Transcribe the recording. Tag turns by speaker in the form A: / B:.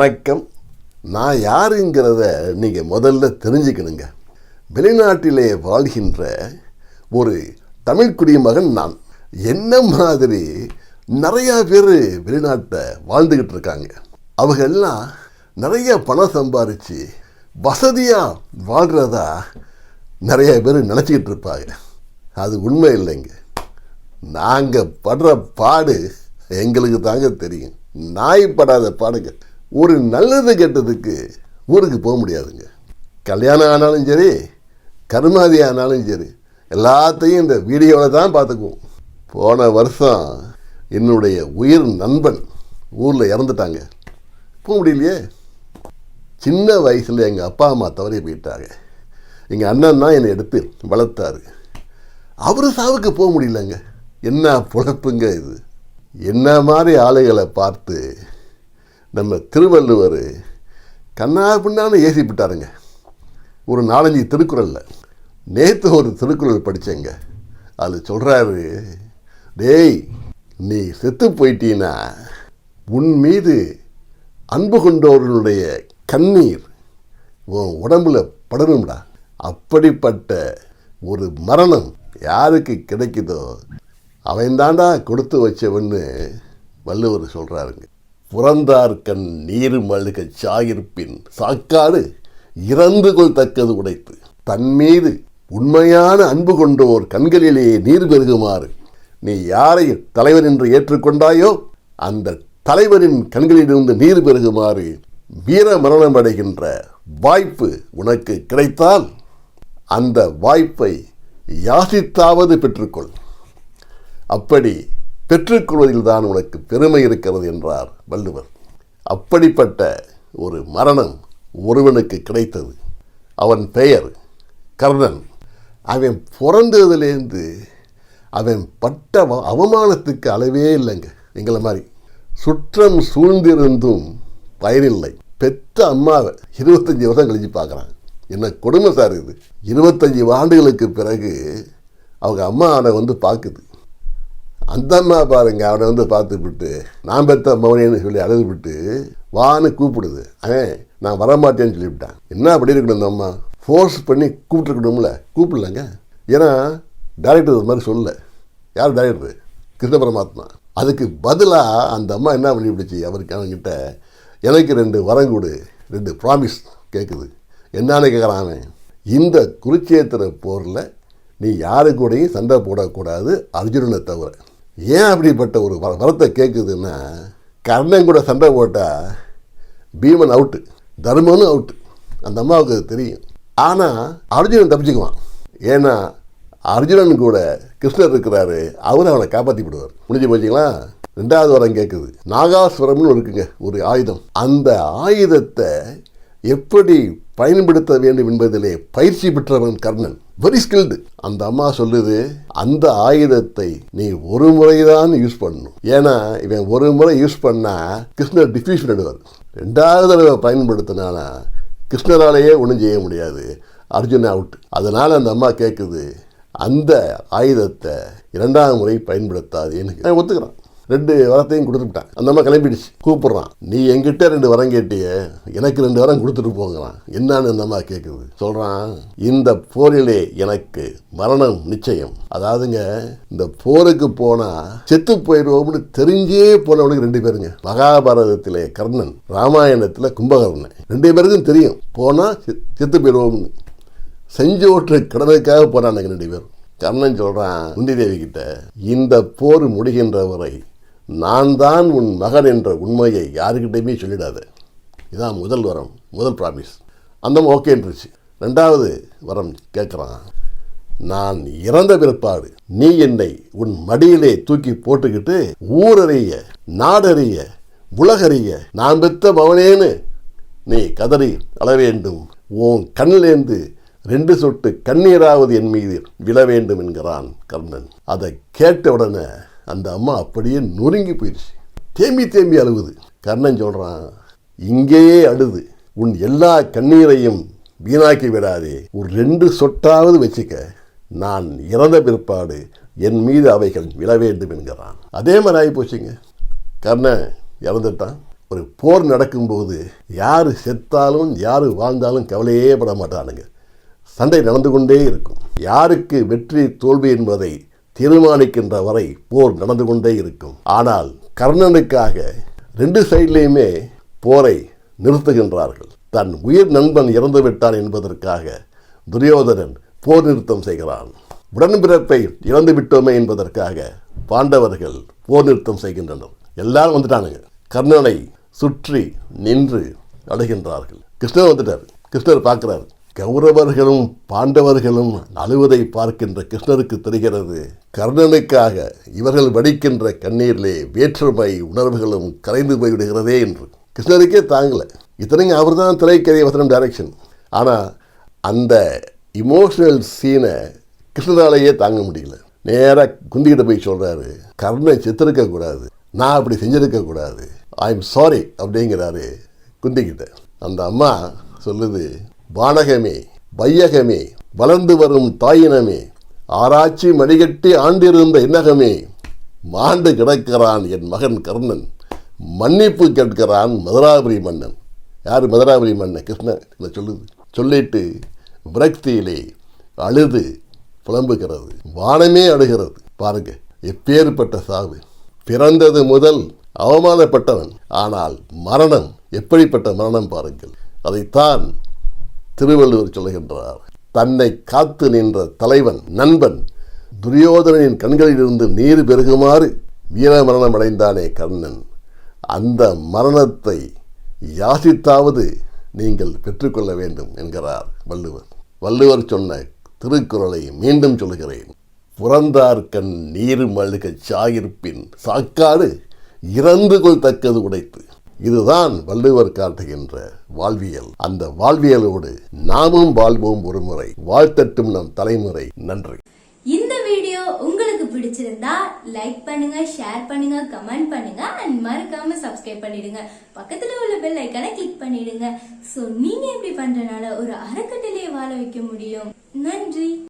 A: வணக்கம். நான் யாருங்கிறத நீங்கள் முதல்ல தெரிஞ்சுக்கணுங்க. வெளிநாட்டிலே வாழ்கின்ற ஒரு தமிழ் குடிமகன் நான். என்ன மாதிரி நிறையா பேர் வெளிநாட்டை வாழ்ந்துக்கிட்டு இருக்காங்க. அவங்கெல்லாம் நிறைய பணம் சம்பாரித்து வசதியாக வாழ்கிறதா நிறைய பேர் நினச்சிக்கிட்டு இருப்பாங்க. அது உண்மை இல்லைங்க. நாங்கள் படுற பாடு எங்களுக்கு தாங்க தெரியும். நாய் படாத பாடுங்க. ஒரு நல்லது கெட்டதுக்கு ஊருக்கு போக முடியாதுங்க. கல்யாணம் ஆனாலும் சரி கருமாதி ஆனாலும் சரி எல்லாத்தையும் இந்த வீடியோவில் தான் பார்த்துக்குவோம். போன வருஷம் என்னுடைய உயிர் நண்பன் ஊரில் இறந்துட்டாங்க. போக முடியலையே? சின்ன வயசில் எங்கள் அப்பா அம்மா தவறி போயிட்டாங்க. எங்கள் அண்ணன் தான் என்னை எடுத்து வளர்த்தாரு. அவர் சாவுக்கு போக முடியலங்க. என்ன பொழப்புங்க இது? என்ன மாதிரி ஆளுகளை பார்த்து நம்ம திருவள்ளுவர் கண்ணா பின்னான்னு ஏசி விட்டாருங்க. ஒரு நாலஞ்சு திருக்குறளில். நேற்று ஒரு திருக்குறள் படித்தேங்க அது சொல்கிறாரு டேய் நீ செத்து போயிட்டீன்னா உன் மீது அன்பு கொண்டவர்களுடைய கண்ணீர் உன் உடம்புல படணும்டா அப்படிப்பட்ட ஒரு மரணம் யாருக்கு கிடைக்குதோ அவன் தாண்டா கொடுத்து வச்சவன்னு வள்ளுவர் சொல்கிறாருங்க புறந்தார் கண் நீர் மழுக சாகிருப்பின் சாக்காடு இறந்து கொள் தக்கது உடைத்து தன்மீது உண்மையான அன்பு கொண்டோர் கண்களிலே நீர் பெருகுமாறு நீ யாரை தலைவர் என்று ஏற்றுக்கொண்டாயோ அந்த தலைவரின் கண்களிலிருந்து நீர் பெருகுமாறு வீர மரணம் அடைகின்ற வாய்ப்பு உனக்கு கிடைத்தால் அந்த வாய்ப்பை யாசித்தாவது பெற்றுக்கொள். அப்படி பெற்றுக்கொள்வதில் தான் உனக்கு பெருமை இருக்கிறது என்றார் வள்ளுவர். அப்படிப்பட்ட ஒரு மரணம் ஒருவனுக்கு கிடைத்தது. அவன் பெயர் கர்ணன். அவன் பிறந்ததுலேருந்து அவன் பட்ட அவமானத்துக்கு அளவே இல்லைங்க. எங்களை மாதிரி. சுற்றம் சூழ்ந்திருந்தும் பயனில்லை பெற்ற அம்மாவை இருபத்தஞ்சி வருஷம் கழிஞ்சு பார்க்குறான் என்ன கொடுமை சார் இது. இருபத்தஞ்சி ஆண்டுகளுக்கு பிறகு அவங்க அம்மா அதை வந்து பார்க்குது. அந்த அம்மா பாருங்க அவனை வந்து பார்த்துவிட்டு நான் பெற்ற மௌனின்னு சொல்லி அழுது விட்டு வான்னு கூப்பிடுது. அவன் நான் வரமாட்டேன்னு சொல்லிவிட்டான். என்ன அப்படி இருக்கணும் அந்த அம்மா? ஃபோர்ஸ் பண்ணி கூப்பிட்டுருக்கணும்ல. கூப்பிடலங்க. ஏன்னா டேரக்டர் இது மாதிரி சொல்லல. யார் டேரக்டர் கிருஷ்ண பரமாத்மா. அதுக்கு பதிலாக அந்த அம்மா என்ன பண்ணிவிடுச்சு? அவருக்கு அவன்கிட்ட எனக்கு ரெண்டு வரம் கொடு. ரெண்டு ப்ராமிஸ் கேட்குது என்னன்னு கேட்குறான் அவன். இந்த குருச்சேத்திர போரில் நீ யாரு கூடயும் சண்டை போடக்கூடாது அர்ஜுனனை தவிர. ஏன் அப்படிப்பட்ட ஒரு வரத்தை கேட்குதுன்னா கர்ணன் கூட சண்டை போட்டால் பீமன் அவுட்டு தர்மனும் அவுட்டு அந்த அம்மாவுக்கு அது தெரியும். ஆனால் அர்ஜுனன் தப்பிச்சுக்குவான். ஏன்னா அர்ஜுனன் கூட கிருஷ்ணர் இருக்கிறாரு அவர் அவனை காப்பாற்றி விடுவார் முடிஞ்சு போச்சிங்களா? ரெண்டாவது வரம் கேட்குது நாகாஸ்வரம்னு இருக்குங்க ஒரு ஆயுதம். அந்த ஆயுதத்தை எப்படி பயன்படுத்த வேண்டும் என்பதிலே பயிற்சி பெற்றவன் கர்ணன். வெரி ஸ்கில்டு அந்த அம்மா சொல்லுது அந்த ஆயுதத்தை நீ ஒரு முறைதான் யூஸ் பண்ணணும். ஏன்னா இவன் ஒரு முறை யூஸ் பண்ணா கிருஷ்ணர் டிஃபியூஷன் எடுவார் ரெண்டாவது தடவை பயன்படுத்தினானா கிருஷ்ணராலேயே ஒன்றும் செய்ய முடியாது. அர்ஜுன் அவுட் அதனால் அந்த அம்மா கேட்குது அந்த ஆயுதத்தை இரண்டாவது முறை பயன்படுத்தாது எனக்கு நான் ஒத்துக்கிறான். ரெண்டு வரத்தையும் கொடுத்துட்டான் அந்த அம்மா கிளம்பிடுச்சு. கூப்பிட்றான். நீ எங்கிட்ட ரெண்டு வரம் கேட்டிய? எனக்கு ரெண்டு வரம் கொடுத்துட்டு போங்கிறான் என்னன்னு அந்த அம்மா கேட்குது சொல்கிறான் இந்த போரிலே எனக்கு மரணம் நிச்சயம். அதாவதுங்க இந்த போருக்கு போனால் செத்து போயிடுவோம்னு தெரிஞ்சே போனவனுக்கு ரெண்டு பேருங்க. மகாபாரதத்திலே கர்ணன் ராமாயணத்தில் கும்பகர்ணன். ரெண்டு பேருக்கும் தெரியும். போனால் செத்து போயிடுவோம்னு. செஞ்சோற்று கடனுக்காக போனானுங்க ரெண்டு பேரும். கர்ணன் சொல்கிறான் குந்தி தேவி கிட்ட இந்த போர் முடிகின்ற வரை நான் தான் உன் மகன் என்ற உண்மையை யாருக்கிட்டையுமே சொல்லிடாத. இதான் முதல் வரம் முதல் ப்ராமிஸ் அந்த ஓகேன்றுச்சு ரெண்டாவது வரம் கேட்குறான். நான் இறந்த பிற்பாடு நீ என்னை உன் மடியிலே தூக்கி போட்டுக்கிட்டு ஊரறிய நாடறிய உலகறிய நான் பெத்த மவனேன்னு நீ கதறி அழ வேண்டும். உன் கண்ணிலேந்து ரெண்டு சொட்டு கண்ணீராவது என் மீது விழ வேண்டும் என்கிறான் கர்ணன். அதை கேட்ட உடனே அந்த அம்மா அப்படியே நொறுங்கி போயிடுச்சு தேம்பி தேம்பி அழுகுது கர்ணன் சொல்கிறான் இங்கேயே அழுது. உன் எல்லா கண்ணீரையும் வீணாக்கி விடாதே. ஒரு ரெண்டு சொட்டாவது வச்சுக்க. நான் இறந்த பிற்பாடு என் மீது அவைகள் விழ வேண்டும் என்கிறான். அதே மாதிரி ஆகி போச்சுங்க கர்ணன் இறந்துட்டான். ஒரு போர் நடக்கும்போது யார் செத்தாலும் யார் வாழ்ந்தாலும் கவலையே பட மாட்டானுங்க. சண்டை நடந்து கொண்டே இருக்கும். யாருக்கு வெற்றி தோல்வி என்பதை தீர்மானிக்கின்ற வரை போர் நடந்து கொண்டே இருக்கும். ஆனால் கர்ணனுக்காக ரெண்டு சைட்லேயுமே போரை நிறுத்துகின்றார்கள். தன் உயிர் நண்பன் இறந்து விட்டான் என்பதற்காக துரியோதனன் போர் நிறுத்தம் செய்கிறான். உடன்பிறப்பை இழந்து விட்டோமே என்பதற்காக பாண்டவர்கள் போர் நிறுத்தம் செய்கின்றனர். எல்லாரும் வந்துட்டானுங்க. கர்ணனை சுற்றி நின்று அடைகின்றார்கள் கிருஷ்ணர் வந்துட்டார். கிருஷ்ணர் பார்க்கிறார். கௌரவர்களும் பாண்டவர்களும் அழுவதை பார்க்கின்ற கிருஷ்ணருக்கு தெரிகிறது. கர்ணனுக்காக இவர்கள் வடிக்கின்ற கண்ணீரிலே வேற்றுமை உணர்வுகளும் கரைந்து போய்விடுகிறதே என்று. கிருஷ்ணருக்கே தாங்கல. இத்தனைங்க அவர் தான் திரைக்கதை வசனம் டைரக்ஷன் ஆனால் அந்த இமோஷனல் சீனை கிருஷ்ணனாலேயே தாங்க முடியல. நேராக குந்திக்கிட்ட போய் சொல்கிறாரு கர்ணன் செத்திருக்க கூடாது. நான் அப்படி செஞ்சிருக்கக்கூடாது ஐ எம் சாரி அப்படிங்கிறாரு குந்திக்கிட்ட அந்த அம்மா சொல்லுது வானகமே வையகமே வளர்ந்து வரும் தாயினமே ஆராய்ச்சி மடிகட்டி ஆண்டிருந்த இன்னகமே மாண்டு கிடக்கிறான் என் மகன் கர்ணன் மன்னிப்பு கேட்கிறான் மதுராபுரி மன்னன். யார் மதுராபுரி மன்னன்? கிருஷ்ணன் இதை சொல்லுது. சொல்லிட்டு விரக்தியிலே அழுது புலம்புகிறது. வானமே அழுகிறது. பாருங்க எப்பேற்பட்ட சாவு. பிறந்தது முதல் அவமானப்பட்டவன். ஆனால் மரணம் எப்படிப்பட்ட மரணம் பாருங்கள். அதைத்தான் திருவள்ளுவர் சொல்லுகின்றார் தன்னை காத்து நின்ற தலைவன் நண்பன் துரியோதனின் கண்களிலிருந்து நீர் பெருகுமாறு வீர மரணம் அடைந்தானே கர்ணன். அந்த மரணத்தை யாசித்தாவது நீங்கள் பெற்றுக்கொள்ள வேண்டும் என்கிறார் வள்ளுவர். வள்ளுவர் சொன்ன திருக்குறளை மீண்டும் சொல்கிறேன் புறந்தார்கண் நீர் மழுகச் சாகிர்ப்பின் சாக்காடு இறந்து கொள் தக்கது உடைத்து இதுதான் வள்ளுவர் காட்டுகின்ற வாழ்வியல். அந்த வாழ்வியலோடு நாமும் வாழ்வோம் ஒரு முறை வாழ்த்தட்டும் நம் தலைமுறை. நன்றி.
B: இந்த வீடியோ உங்களுக்கு பிடிச்சிருந்தா லைக் பண்ணுங்க ஷேர் பண்ணுங்க கமெண்ட் பண்ணுங்க அண்ட் மறக்காம சப்ஸ்கிரைப் பண்ணிடுங்க. பக்கத்துல உள்ள பெல் ஐக்கானை கிளிக் பண்ணிடுங்க. சோ நீங்க இப்படி பண்றனால ஒரு அறக்கட்டளையை வாழ வைக்க முடியும்? நன்றி.